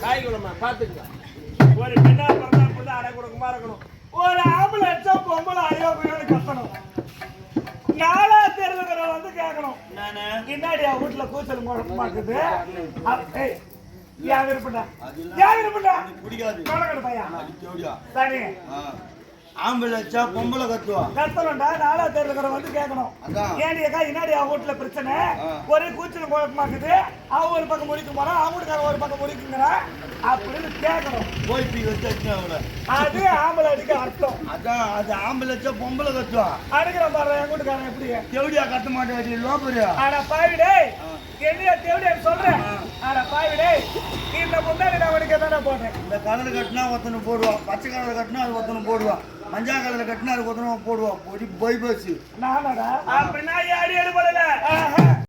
தாய் குலமா பாத்துங்க ஒரு பெண்ணா பிறந்தா புள்ள அடை கொடுக்குமா இருக்கணும். ஒரு ஆம்பளை அடிச்சா பொம்பளை ஐயோ ஐயோன்னு கத்தணும். நாலா தெருவுகிற வந்து கேட்கணும். பின்னாடி அவ வீட்டுல கூச்சல் அ- ஏய், ஏன் இல்ல. ஏன் விருப்பம்டா எனக்கு பிடிக்காது. பையன் சரி. ஆம்பளை வச்சா பொம்பளை கத்துவா. கத்தணும்டா நாலா தெருவுகிற வந்து கேட்கணும் அதான். ஏன்டி அக்கா இன்னாடி அவ வீட்டுல பிரச்சனை. ஒரே கூச்சல் முழக்கமாக்குது அவ ஒரு பக்கம் முடிக்க போறா வீட்டுக்காரன் ஒரு பக்கம் முடிக்குங்கிறா அப்படின்னு கேட்கணும் போய் பீ வச்சு அவளை அது ஆம்பளை அடிக்க அர்த்தம். அதான் அது ஆம்பளை வச்சா பொம்பளை கத்துவா. அடிக்கிற பாரு என் வீட்டுக்காரன் எப்படி? தேவடியா கத்த மாட்டேன் லோபரியா ஆனா பாவிடே என்னைய தேவடியா சொல்றேன் ஆனா பாவிடே இந்த முன்னாடி நான் உனக்கு தானே போட்டேன்? இந்த கலர் கட்டினா ஒருத்தனை போடுவான் பச்சை கலர் கட்டினா அது ஒருத்தனை போடுவான். மஞ்சா கலர்ல கட்டினா அது ஒருத்தனை பொடி போய் போச்சு அப்படின்னா அடி அடிபடல